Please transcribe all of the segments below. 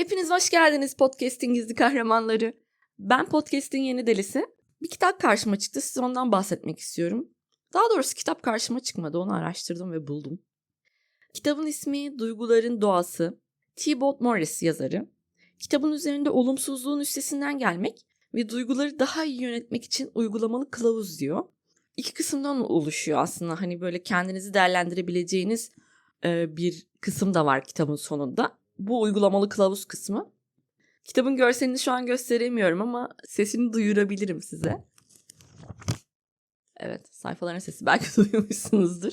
Hepiniz hoş geldiniz podcast'in gizli kahramanları. Ben podcast'in yeni delisi. Bir kitap karşıma çıktı. Size ondan bahsetmek istiyorum. Daha doğrusu kitap karşıma çıkmadı. Onu araştırdım ve buldum. Kitabın ismi Duyguların Doğası. T-Bolt Morris yazarı. Kitabın üzerinde olumsuzluğun üstesinden gelmek ve duyguları daha iyi yönetmek için uygulamalı kılavuz diyor. İki kısımdan oluşuyor aslında. Hani böyle kendinizi değerlendirebileceğiniz bir kısım da var kitabın sonunda. Bu uygulamalı kılavuz kısmı. Kitabın görselini şu an gösteremiyorum ama sesini duyurabilirim size. Evet, sayfaların sesi belki duyuyormuşsunuzdur.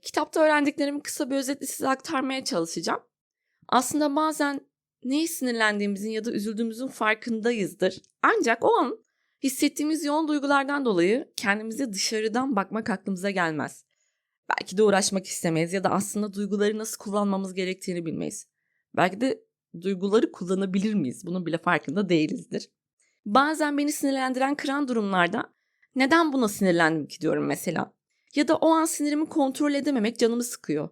Kitapta öğrendiklerimi kısa bir özetle size aktarmaya çalışacağım. Aslında bazen neye sinirlendiğimizin ya da üzüldüğümüzün farkındayızdır. Ancak o an hissettiğimiz yoğun duygulardan dolayı kendimize dışarıdan bakmak aklımıza gelmez. Belki de uğraşmak istemeyiz ya da aslında duyguları nasıl kullanmamız gerektiğini bilmeyiz. Belki de duyguları kullanabilir miyiz? Bunun bile farkında değilizdir. Bazen beni sinirlendiren kıran durumlarda neden buna sinirlendim ki diyorum mesela. Ya da o an sinirimi kontrol edememek canımı sıkıyor.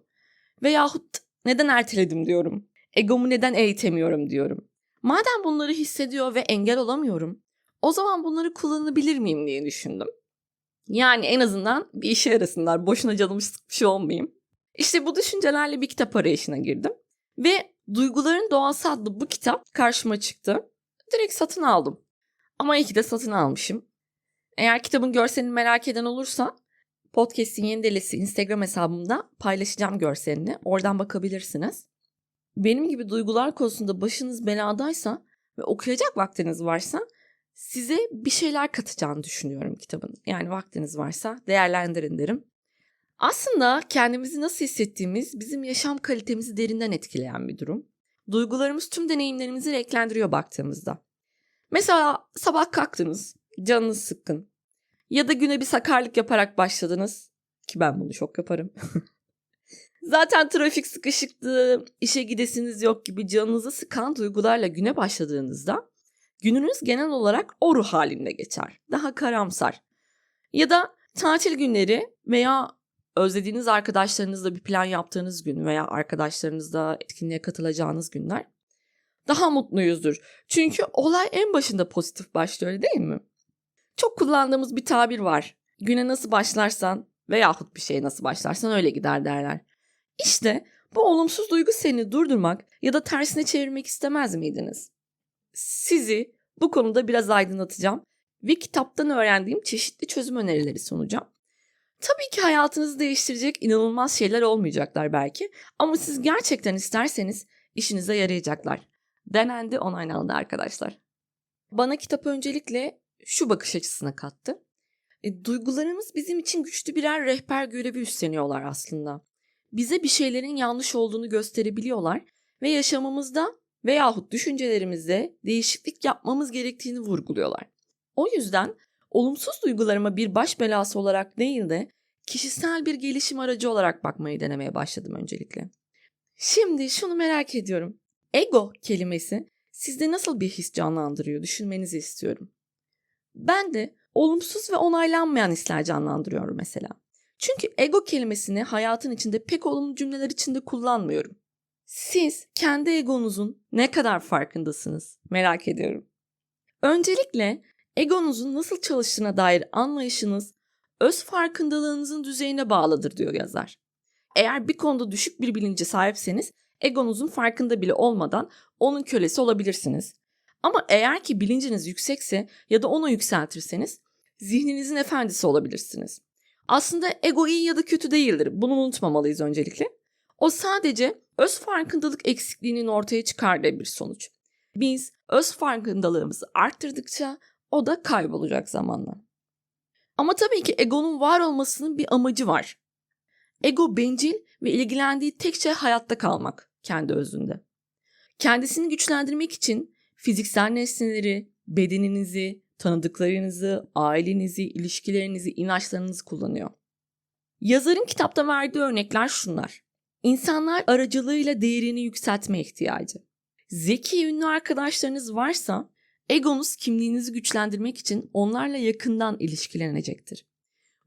Veyahut neden erteledim diyorum. Egomu neden eğitemiyorum diyorum. Madem bunları hissediyor ve engel olamıyorum, o zaman bunları kullanabilir miyim diye düşündüm. Yani en azından bir işe yarasınlar, boşuna canımı sıkmış olmayayım. İşte bu düşüncelerle bir kitap arayışına girdim. Ve Duyguların Doğası adlı bu kitap karşıma çıktı. Direkt satın aldım. Ama iyi ki de satın almışım. Eğer kitabın görselini merak eden olursa Podcast'in yeni delisi Instagram hesabımda paylaşacağım görselini. Oradan bakabilirsiniz. Benim gibi duygular konusunda başınız beladaysa ve okuyacak vaktiniz varsa size bir şeyler katacağını düşünüyorum kitabın. Yani vaktiniz varsa değerlendirin derim. Aslında kendimizi nasıl hissettiğimiz bizim yaşam kalitemizi derinden etkileyen bir durum. Duygularımız tüm deneyimlerimizi renklendiriyor baktığımızda. Mesela sabah kalktınız, canınız sıkkın. Ya da güne bir sakarlık yaparak başladınız. Ki ben bunu çok yaparım. Zaten trafik sıkışıktı, işe gidesiniz yok gibi canınızı sıkan duygularla güne başladığınızda gününüz genel olarak o ruh halinde geçer. Daha karamsar. Ya da tatil günleri veya özlediğiniz arkadaşlarınızla bir plan yaptığınız gün veya arkadaşlarınızla etkinliğe katılacağınız günler daha mutluyuzdur. Çünkü olay en başında pozitif başlıyor değil mi? Çok kullandığımız bir tabir var. Güne nasıl başlarsan veyahut bir şeye nasıl başlarsan öyle gider derler. İşte bu olumsuz duygu seni durdurmak ya da tersine çevirmek istemez miydiniz? Sizi bu konuda biraz aydınlatacağım ve kitaptan öğrendiğim çeşitli çözüm önerileri sunacağım. Tabii ki hayatınızı değiştirecek inanılmaz şeyler olmayacaklar belki ama siz gerçekten isterseniz işinize yarayacaklar. Denendi onaylandı arkadaşlar. Bana kitap öncelikle şu bakış açısına kattı. E, duygularımız bizim için güçlü birer rehber görevi üstleniyorlar aslında. Bize bir şeylerin yanlış olduğunu gösterebiliyorlar ve yaşamımızda veyahut düşüncelerimizde değişiklik yapmamız gerektiğini vurguluyorlar. O yüzden olumsuz duygularıma bir baş belası olarak değil de kişisel bir gelişim aracı olarak bakmayı denemeye başladım öncelikle. Şimdi şunu merak ediyorum. Ego kelimesi sizde nasıl bir his canlandırıyor düşünmenizi istiyorum. Ben de olumsuz ve onaylanmayan hisler canlandırıyorum mesela. Çünkü ego kelimesini hayatın içinde pek olumlu cümleler içinde kullanmıyorum. Siz kendi egonuzun ne kadar farkındasınız merak ediyorum. Öncelikle egonuzun nasıl çalıştığına dair anlayışınız öz farkındalığınızın düzeyine bağlıdır diyor yazar. Eğer bir konuda düşük bir bilince sahipseniz egonuzun farkında bile olmadan onun kölesi olabilirsiniz. Ama eğer ki bilinciniz yüksekse ya da onu yükseltirseniz zihninizin efendisi olabilirsiniz. Aslında ego iyi ya da kötü değildir. Bunu unutmamalıyız öncelikle. O sadece öz farkındalık eksikliğinin ortaya çıkardığı bir sonuç. Biz öz farkındalığımızı arttırdıkça o da kaybolacak zamanla. Ama tabii ki egonun var olmasının bir amacı var. Ego bencil ve ilgilendiği tek şey hayatta kalmak kendi özünde. Kendisini güçlendirmek için fiziksel nesneleri, bedeninizi, tanıdıklarınızı, ailenizi, ilişkilerinizi, inançlarınızı kullanıyor. Yazarın kitapta verdiği örnekler şunlar. İnsanlar aracılığıyla değerini yükseltme ihtiyacı. Zeki ünlü arkadaşlarınız varsa egonuz kimliğinizi güçlendirmek için onlarla yakından ilişkilenecektir.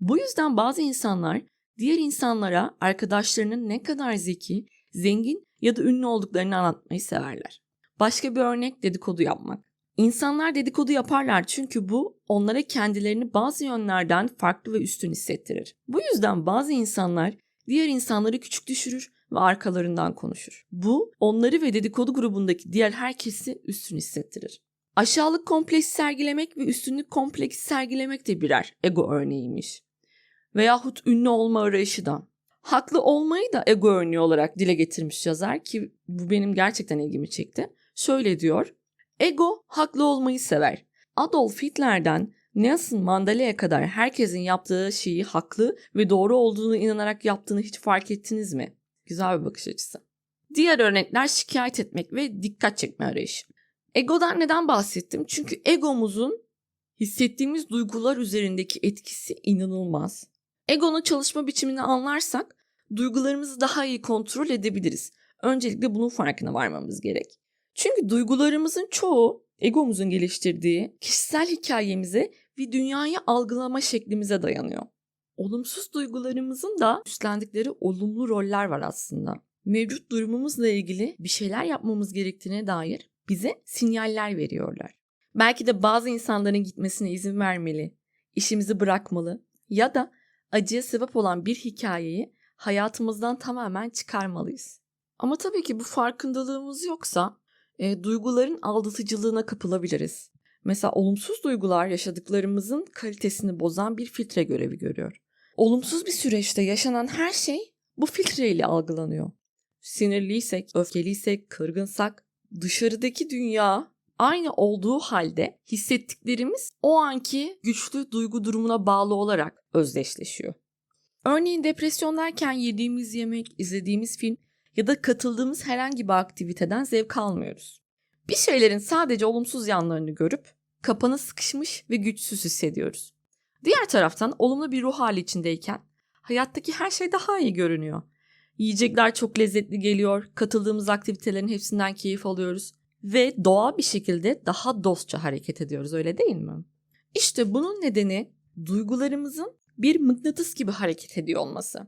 Bu yüzden bazı insanlar diğer insanlara arkadaşlarının ne kadar zeki, zengin ya da ünlü olduklarını anlatmayı severler. Başka bir örnek dedikodu yapmak. İnsanlar dedikodu yaparlar çünkü bu onlara kendilerini bazı yönlerden farklı ve üstün hissettirir. Bu yüzden bazı insanlar diğer insanları küçük düşürür ve arkalarından konuşur. Bu onları ve dedikodu grubundaki diğer herkesi üstün hissettirir. Aşağılık kompleksi sergilemek ve üstünlük kompleksi sergilemek de birer ego örneğiymiş. Veyahut ünlü olma arayışı da. Haklı olmayı da ego örneği olarak dile getirmiş yazar ki bu benim gerçekten ilgimi çekti. Şöyle diyor. Ego haklı olmayı sever. Adolf Hitler'den Nelson Mandela'ya kadar herkesin yaptığı şeyi haklı ve doğru olduğunu inanarak yaptığını hiç fark ettiniz mi? Güzel bir bakış açısı. Diğer örnekler şikayet etmek ve dikkat çekme arayışı. Egodan neden bahsettim? Çünkü egomuzun hissettiğimiz duygular üzerindeki etkisi inanılmaz. Egonun çalışma biçimini anlarsak duygularımızı daha iyi kontrol edebiliriz. Öncelikle bunun farkına varmamız gerek. Çünkü duygularımızın çoğu egomuzun geliştirdiği kişisel hikayemize ve dünyayı algılama şeklimize dayanıyor. Olumsuz duygularımızın da üstlendikleri olumlu roller var aslında. Mevcut durumumuzla ilgili bir şeyler yapmamız gerektiğine dair bize sinyaller veriyorlar. Belki de bazı insanların gitmesine izin vermeli, işimizi bırakmalı ya da acıya sebep olan bir hikayeyi hayatımızdan tamamen çıkarmalıyız. Ama tabii ki bu farkındalığımız yoksa e, duyguların aldatıcılığına kapılabiliriz. Mesela olumsuz duygular yaşadıklarımızın kalitesini bozan bir filtre görevi görüyor. Olumsuz bir süreçte yaşanan her şey bu filtreyle algılanıyor. Sinirliysek, öfkeliysek, kırgınsak dışarıdaki dünya aynı olduğu halde hissettiklerimiz o anki güçlü duygu durumuna bağlı olarak özdeşleşiyor. Örneğin depresyondayken yediğimiz yemek, izlediğimiz film ya da katıldığımız herhangi bir aktiviteden zevk almıyoruz. Bir şeylerin sadece olumsuz yanlarını görüp kapanı sıkışmış ve güçsüz hissediyoruz. Diğer taraftan olumlu bir ruh hali içindeyken hayattaki her şey daha iyi görünüyor. Yiyecekler çok lezzetli geliyor, katıldığımız aktivitelerin hepsinden keyif alıyoruz ve doğal bir şekilde daha dostça hareket ediyoruz öyle değil mi? İşte bunun nedeni duygularımızın bir mıknatıs gibi hareket ediyor olması.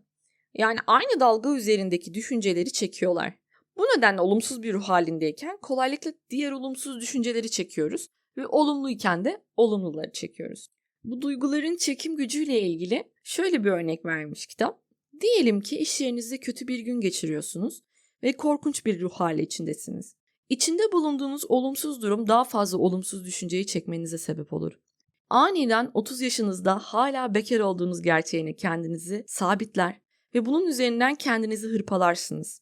Yani aynı dalga üzerindeki düşünceleri çekiyorlar. Bu nedenle olumsuz bir ruh halindeyken kolaylıkla diğer olumsuz düşünceleri çekiyoruz ve olumluyken de olumluları çekiyoruz. Bu duyguların çekim gücüyle ilgili şöyle bir örnek vermiş kitap. Diyelim ki iş yerinizde kötü bir gün geçiriyorsunuz ve korkunç bir ruh hali içindesiniz. İçinde bulunduğunuz olumsuz durum daha fazla olumsuz düşünceyi çekmenize sebep olur. Aniden 30 yaşınızda hala bekar olduğunuz gerçeğine kendinizi sabitler ve bunun üzerinden kendinizi hırpalarsınız.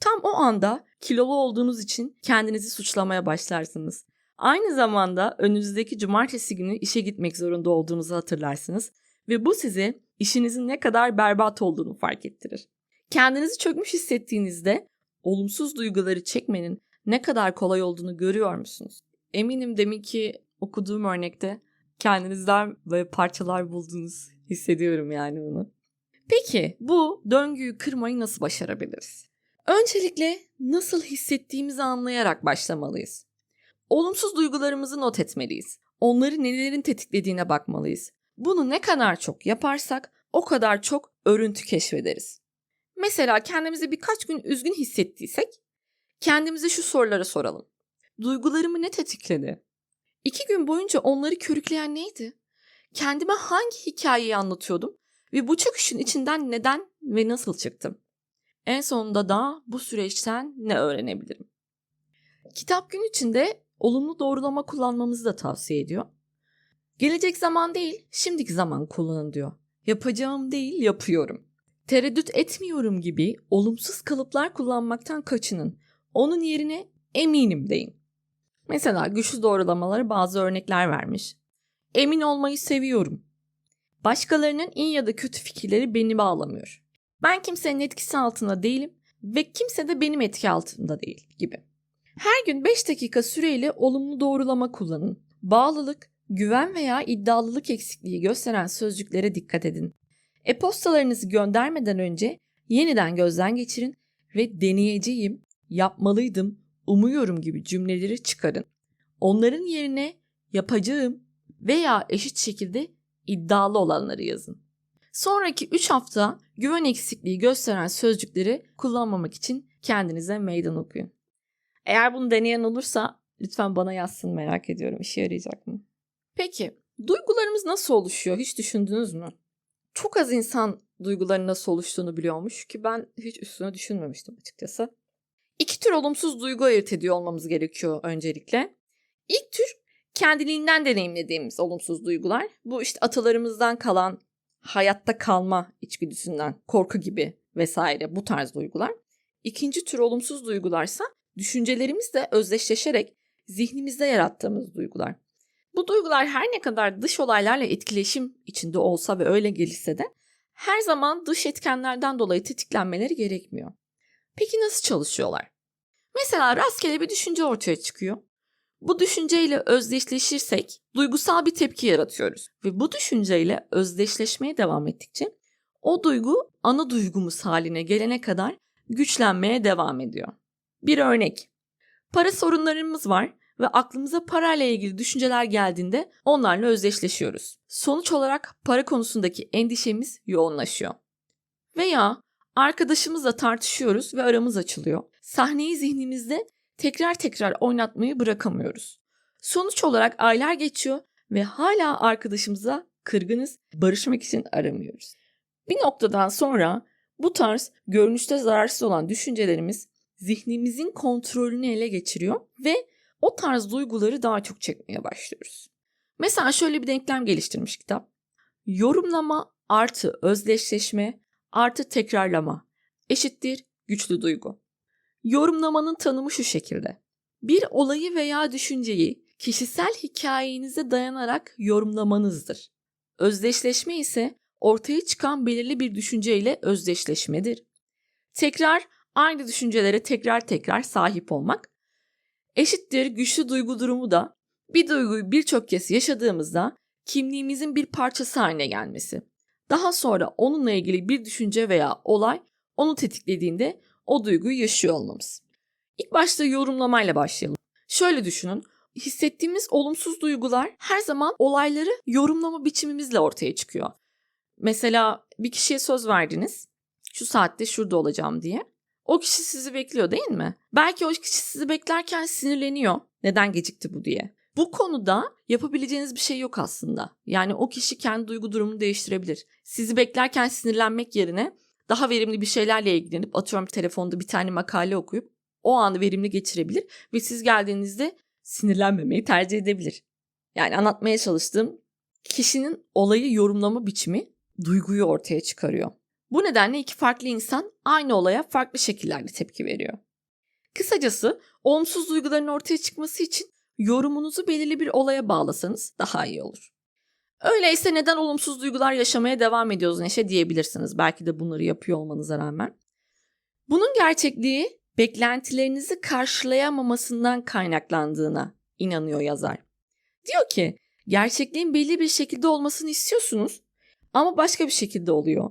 Tam o anda kilolu olduğunuz için kendinizi suçlamaya başlarsınız. Aynı zamanda önünüzdeki cumartesi günü işe gitmek zorunda olduğunuzu hatırlarsınız ve bu size işinizin ne kadar berbat olduğunu fark ettirir. Kendinizi çökmüş hissettiğinizde olumsuz duyguları çekmenin ne kadar kolay olduğunu görüyor musunuz? Eminim demin ki okuduğum örnekte kendinizden böyle parçalar buldunuz. Hissediyorum yani bunu. Peki bu döngüyü kırmayı nasıl başarabiliriz? Öncelikle nasıl hissettiğimizi anlayarak başlamalıyız. Olumsuz duygularımızı not etmeliyiz. Onları nelerin tetiklediğine bakmalıyız. Bunu ne kadar çok yaparsak o kadar çok örüntü keşfederiz. Mesela kendimizi birkaç gün üzgün hissettiysek kendimize şu soruları soralım. Duygularımı ne tetikledi? İki gün boyunca onları körükleyen neydi? Kendime hangi hikayeyi anlatıyordum ve bu çöküşün içinden neden ve nasıl çıktım? En sonunda da bu süreçten ne öğrenebilirim? Kitap gün içinde olumlu doğrulama kullanmamızı da tavsiye ediyor. Gelecek zaman değil, şimdiki zaman kullanın diyor. Yapacağım değil, yapıyorum. Tereddüt etmiyorum gibi olumsuz kalıplar kullanmaktan kaçının. Onun yerine eminim deyin. Mesela güçlü doğrulamaları bazı örnekler vermiş. Emin olmayı seviyorum. Başkalarının iyi ya da kötü fikirleri beni bağlamıyor. Ben kimsenin etkisi altında değilim ve kimse de benim etki altında değil gibi. Her gün 5 dakika süreyle olumlu doğrulama kullanın. Bağlılık, güven veya iddialılık eksikliği gösteren sözcüklere dikkat edin. E-postalarınızı göndermeden önce yeniden gözden geçirin ve deneyeceğim, yapmalıydım, umuyorum gibi cümleleri çıkarın. Onların yerine yapacağım veya eşit şekilde iddialı olanları yazın. Sonraki 3 hafta güven eksikliği gösteren sözcükleri kullanmamak için kendinize meydan okuyun. Eğer bunu deneyen olursa lütfen bana yazsın merak ediyorum işe yarayacak mı? Peki duygularımız nasıl oluşuyor hiç düşündünüz mü? Çok az insan duyguların nasıl oluştuğunu biliyormuş ki ben hiç üstüne düşünmemiştim açıkçası. İki tür olumsuz duygu ayırt ediyor olmamız gerekiyor öncelikle. İlk tür kendiliğinden deneyimlediğimiz olumsuz duygular. Bu işte atalarımızdan kalan hayatta kalma içgüdüsünden korku gibi vesaire bu tarz duygular. İkinci tür olumsuz duygularsa düşüncelerimizle özdeşleşerek zihnimizde yarattığımız duygular. Bu duygular her ne kadar dış olaylarla etkileşim içinde olsa ve öyle gelişse de her zaman dış etkenlerden dolayı tetiklenmeleri gerekmiyor. Peki nasıl çalışıyorlar? Mesela rastgele bir düşünce ortaya çıkıyor. Bu düşünceyle özdeşleşirsek duygusal bir tepki yaratıyoruz ve bu düşünceyle özdeşleşmeye devam ettikçe o duygu ana duygumuz haline gelene kadar güçlenmeye devam ediyor. Bir örnek. Para sorunlarımız var ve aklımıza parayla ilgili düşünceler geldiğinde onlarla özdeşleşiyoruz. Sonuç olarak para konusundaki endişemiz yoğunlaşıyor. Veya arkadaşımızla tartışıyoruz ve aramız açılıyor. Sahneyi zihnimizde tekrar tekrar oynatmayı bırakamıyoruz. Sonuç olarak aylar geçiyor ve hala arkadaşımıza kırgınız, barışmak için aramıyoruz. Bir noktadan sonra bu tarz görünüşte zararsız olan düşüncelerimiz zihnimizin kontrolünü ele geçiriyor ve o tarz duyguları daha çok çekmeye başlıyoruz. Mesela şöyle bir denklem geliştirmiş kitap. Yorumlama artı özdeşleşme artı tekrarlama eşittir güçlü duygu. Yorumlamanın tanımı şu şekilde. Bir olayı veya düşünceyi kişisel hikayenize dayanarak yorumlamanızdır. Özdeşleşme ise ortaya çıkan belirli bir düşünceyle özdeşleşmedir. Tekrar aynı düşüncelere tekrar tekrar sahip olmak eşittir güçlü duygu durumu da bir duyguyu birçok kez yaşadığımızda kimliğimizin bir parçası haline gelmesi. Daha sonra onunla ilgili bir düşünce veya olay onu tetiklediğinde o duyguyu yaşıyor olmamız. İlk başta yorumlamayla başlayalım. Şöyle düşünün. Hissettiğimiz olumsuz duygular her zaman olayları yorumlama biçimimizle ortaya çıkıyor. Mesela bir kişiye söz verdiniz. Şu saatte şurada olacağım diye. O kişi sizi bekliyor değil mi? Belki o kişi sizi beklerken sinirleniyor. Neden gecikti bu diye. Bu konuda yapabileceğiniz bir şey yok aslında. Yani o kişi kendi duygu durumunu değiştirebilir. Sizi beklerken sinirlenmek yerine daha verimli bir şeylerle ilgilenip atıyorum telefonda bir tane makale okuyup o anı verimli geçirebilir ve siz geldiğinizde sinirlenmemeyi tercih edebilir. Yani anlatmaya çalıştığım kişinin olayı yorumlama biçimi duyguyu ortaya çıkarıyor. Bu nedenle iki farklı insan aynı olaya farklı şekillerde tepki veriyor. Kısacası olumsuz duyguların ortaya çıkması için yorumunuzu belirli bir olaya bağlasanız daha iyi olur. Öyleyse neden olumsuz duygular yaşamaya devam ediyoruz Neşe diyebilirsiniz. Belki de bunları yapıyor olmanıza rağmen. Bunun gerçekliği beklentilerinizi karşılayamamasından kaynaklandığına inanıyor yazar. Diyor ki gerçekliğin belli bir şekilde olmasını istiyorsunuz ama başka bir şekilde oluyor.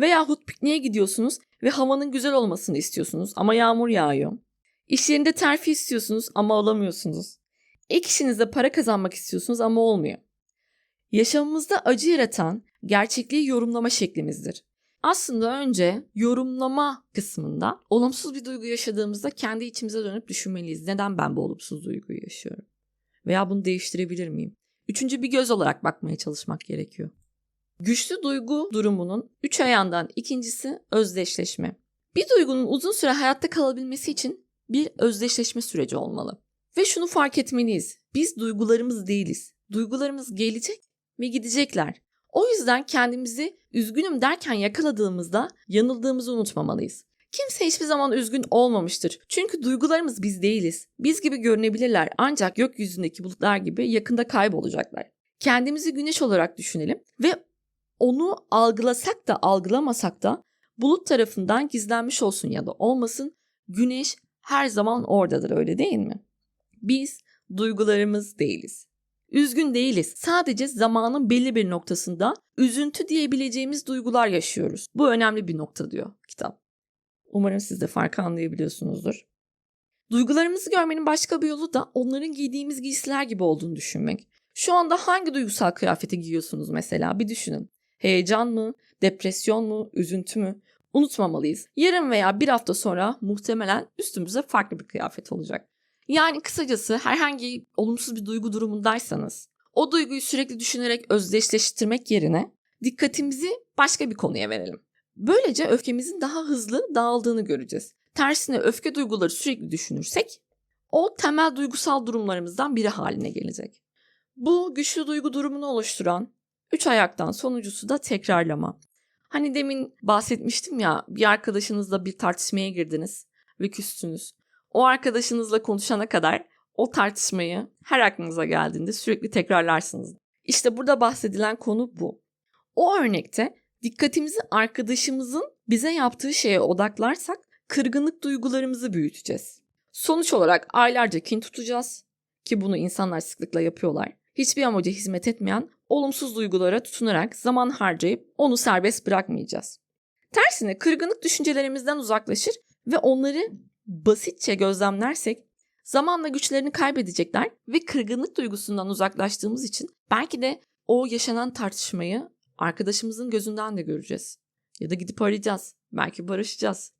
Veyahut pikniğe gidiyorsunuz ve havanın güzel olmasını istiyorsunuz ama yağmur yağıyor. İş yerinde terfi istiyorsunuz ama alamıyorsunuz. Ek işinizde para kazanmak istiyorsunuz ama olmuyor. Yaşamımızda acı yaratan gerçekliği yorumlama şeklimizdir. Aslında önce yorumlama kısmında olumsuz bir duygu yaşadığımızda kendi içimize dönüp düşünmeliyiz. Neden ben bu olumsuz duyguyu yaşıyorum? Veya bunu değiştirebilir miyim? Üçüncü bir göz olarak bakmaya çalışmak gerekiyor. Güçlü duygu durumunun üç ayağından ikincisi özdeşleşme. Bir duygunun uzun süre hayatta kalabilmesi için bir özdeşleşme süreci olmalı. Ve şunu fark etmeliyiz. Biz duygularımız değiliz. Duygularımız gelecek ve gidecekler. O yüzden kendimizi üzgünüm derken yakaladığımızda yanıldığımızı unutmamalıyız. Kimse hiçbir zaman üzgün olmamıştır. Çünkü duygularımız biz değiliz. Biz gibi görünebilirler ancak gökyüzündeki bulutlar gibi yakında kaybolacaklar. Kendimizi güneş olarak düşünelim ve onu algılasak da algılamasak da bulut tarafından gizlenmiş olsun ya da olmasın güneş her zaman oradadır öyle değil mi? Biz duygularımız değiliz. Üzgün değiliz. Sadece zamanın belli bir noktasında üzüntü diyebileceğimiz duygular yaşıyoruz. Bu önemli bir nokta diyor kitap. Umarım siz de farkı anlayabiliyorsunuzdur. Duygularımızı görmenin başka bir yolu da onların giydiğimiz giysiler gibi olduğunu düşünmek. Şu anda hangi duygusal kıyafeti giyiyorsunuz mesela bir düşünün. Heyecan mı, depresyon mu, üzüntü mü? unutmamalıyız. Yarın veya bir hafta sonra muhtemelen üstümüze farklı bir kıyafet olacak. Yani kısacası herhangi olumsuz bir duygu durumundaysanız o duyguyu sürekli düşünerek özdeşleştirmek yerine dikkatimizi başka bir konuya verelim. Böylece öfkemizin daha hızlı dağıldığını göreceğiz. Tersine öfke duyguları sürekli düşünürsek o temel duygusal durumlarımızdan biri haline gelecek. Bu güçlü duygu durumunu oluşturan üç ayaktan sonuncusu da tekrarlama. Hani demin bahsetmiştim ya bir arkadaşınızla bir tartışmaya girdiniz ve küstünüz. O arkadaşınızla konuşana kadar o tartışmayı her aklınıza geldiğinde sürekli tekrarlarsınız. İşte burada bahsedilen konu bu. O örnekte dikkatimizi arkadaşımızın bize yaptığı şeye odaklarsak kırgınlık duygularımızı büyüteceğiz. Sonuç olarak aylarca kin tutacağız ki bunu insanlar sıklıkla yapıyorlar. Hiçbir amaca hizmet etmeyen olumsuz duygulara tutunarak zaman harcayıp onu serbest bırakmayacağız. Tersine kırgınlık düşüncelerimizden uzaklaşır ve onları basitçe gözlemlersek zamanla güçlerini kaybedecekler ve kırgınlık duygusundan uzaklaştığımız için belki de o yaşanan tartışmayı arkadaşımızın gözünden de göreceğiz. Ya da gidip arayacağız. Belki barışacağız.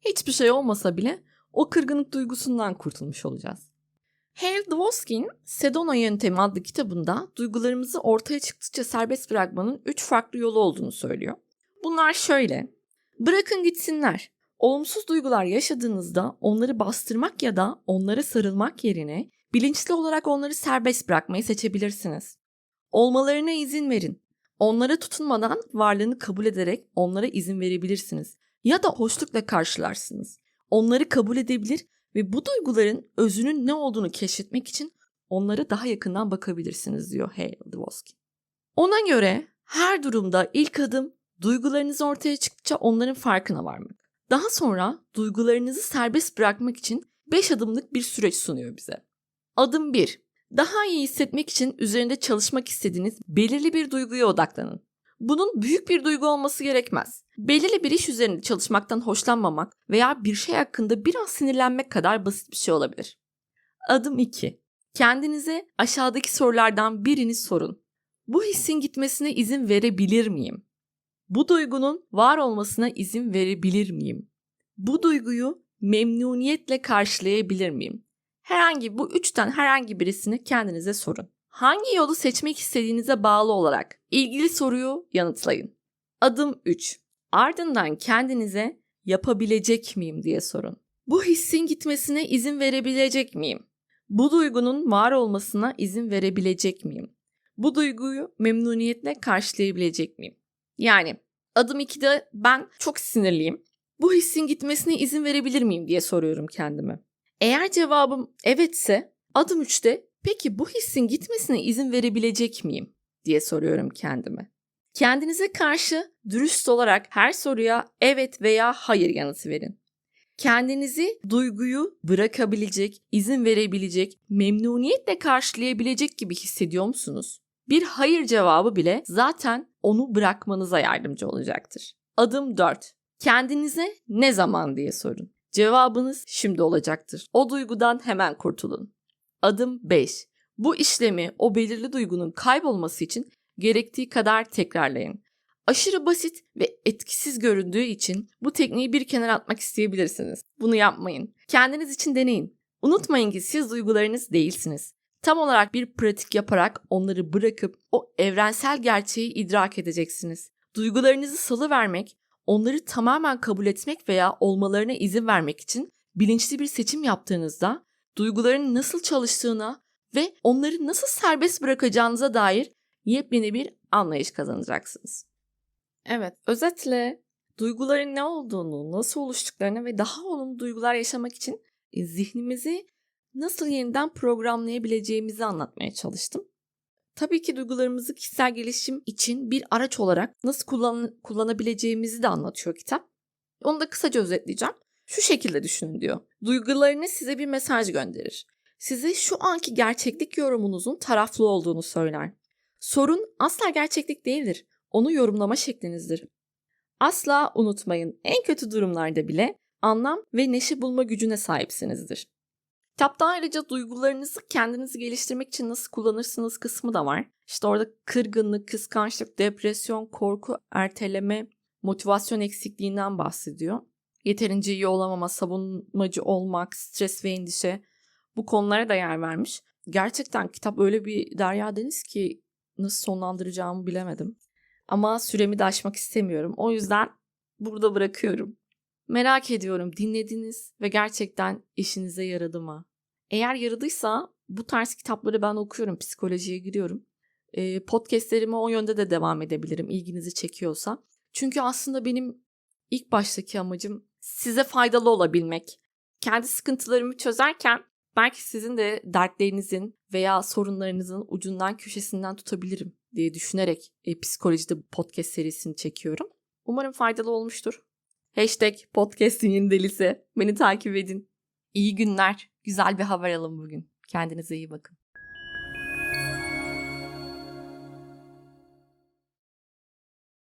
Hiçbir şey olmasa bile o kırgınlık duygusundan kurtulmuş olacağız. Hale Dwoskin, Sedona Yöntemi adlı kitabında duygularımızı ortaya çıktıkça serbest bırakmanın üç farklı yolu olduğunu söylüyor. Bunlar şöyle. Bırakın gitsinler. Olumsuz duygular yaşadığınızda onları bastırmak ya da onlara sarılmak yerine bilinçli olarak onları serbest bırakmayı seçebilirsiniz. Olmalarına izin verin. Onlara tutunmadan varlığını kabul ederek onlara izin verebilirsiniz. Ya da hoşlukla karşılarsınız. Onları kabul edebilir ve bu duyguların özünün ne olduğunu keşfetmek için onlara daha yakından bakabilirsiniz diyor Hale Dwosky. Ona göre her durumda ilk adım duygularınız ortaya çıktıkça onların farkına varmak. Daha sonra duygularınızı serbest bırakmak için 5 adımlık bir süreç sunuyor bize. Adım 1. Daha iyi hissetmek için üzerinde çalışmak istediğiniz belirli bir duyguya odaklanın. Bunun büyük bir duygu olması gerekmez. Belirli bir iş üzerinde çalışmaktan hoşlanmamak veya bir şey hakkında biraz sinirlenmek kadar basit bir şey olabilir. Adım 2. Kendinize aşağıdaki sorulardan birini sorun. Bu hissin gitmesine izin verebilir miyim? Bu duygunun var olmasına izin verebilir miyim? Bu duyguyu memnuniyetle karşılayabilir miyim? Herhangi bu üçten herhangi birisini kendinize sorun. Hangi yolu seçmek istediğinize bağlı olarak ilgili soruyu yanıtlayın. Adım 3. Ardından kendinize yapabilecek miyim diye sorun. Bu hissin gitmesine izin verebilecek miyim? Bu duygunun var olmasına izin verebilecek miyim? Bu duyguyu memnuniyetle karşılayabilecek miyim? Yani adım 2'de ben çok sinirliyim. Bu hissin gitmesine izin verebilir miyim diye soruyorum kendime. Eğer cevabım evetse adım 3'te peki bu hissin gitmesine izin verebilecek miyim diye soruyorum kendime. Kendinize karşı dürüst olarak her soruya evet veya hayır yanıtı verin. Kendinizi duyguyu bırakabilecek, izin verebilecek, memnuniyetle karşılayabilecek gibi hissediyor musunuz? Bir hayır cevabı bile zaten onu bırakmanıza yardımcı olacaktır. Adım 4. Kendinize ne zaman diye sorun. Cevabınız şimdi olacaktır. O duygudan hemen kurtulun. Adım 5. Bu işlemi o belirli duygunun kaybolması için gerektiği kadar tekrarlayın. Aşırı basit ve etkisiz göründüğü için bu tekniği bir kenara atmak isteyebilirsiniz. Bunu yapmayın. Kendiniz için deneyin. Unutmayın ki siz duygularınız değilsiniz. Tam olarak bir pratik yaparak onları bırakıp o evrensel gerçeği idrak edeceksiniz. Duygularınızı salı vermek, onları tamamen kabul etmek veya olmalarına izin vermek için bilinçli bir seçim yaptığınızda duyguların nasıl çalıştığına ve onları nasıl serbest bırakacağınıza dair yepyeni bir anlayış kazanacaksınız. Evet, özetle duyguların ne olduğunu, nasıl oluştuklarını ve daha olumlu duygular yaşamak için e, zihnimizi nasıl yeniden programlayabileceğimizi anlatmaya çalıştım. Tabii ki duygularımızı kişisel gelişim için bir araç olarak nasıl kullan kullanabileceğimizi de anlatıyor kitap. Onu da kısaca özetleyeceğim. Şu şekilde düşünün diyor. Duygularınız size bir mesaj gönderir. Size şu anki gerçeklik yorumunuzun taraflı olduğunu söyler. Sorun asla gerçeklik değildir. Onu yorumlama şeklinizdir. Asla unutmayın en kötü durumlarda bile anlam ve neşe bulma gücüne sahipsinizdir. Kitapta ayrıca duygularınızı kendinizi geliştirmek için nasıl kullanırsınız kısmı da var. İşte orada kırgınlık, kıskançlık, depresyon, korku, erteleme, motivasyon eksikliğinden bahsediyor. Yeterince iyi olamama, savunmacı olmak, stres ve endişe bu konulara da yer vermiş. Gerçekten kitap öyle bir derya deniz ki nasıl sonlandıracağımı bilemedim. Ama süremi de aşmak istemiyorum. O yüzden burada bırakıyorum. Merak ediyorum dinlediniz ve gerçekten işinize yaradı mı? Eğer yaradıysa bu tarz kitapları ben okuyorum, psikolojiye giriyorum. E, podcastlerime o yönde de devam edebilirim ilginizi çekiyorsa. Çünkü aslında benim ilk baştaki amacım size faydalı olabilmek. Kendi sıkıntılarımı çözerken belki sizin de dertlerinizin veya sorunlarınızın ucundan köşesinden tutabilirim diye düşünerek e, psikolojide bu podcast serisini çekiyorum. Umarım faydalı olmuştur. Hashtag podcastin yeni delisi. Beni takip edin. İyi günler. Güzel bir haber alın bugün. Kendinize iyi bakın.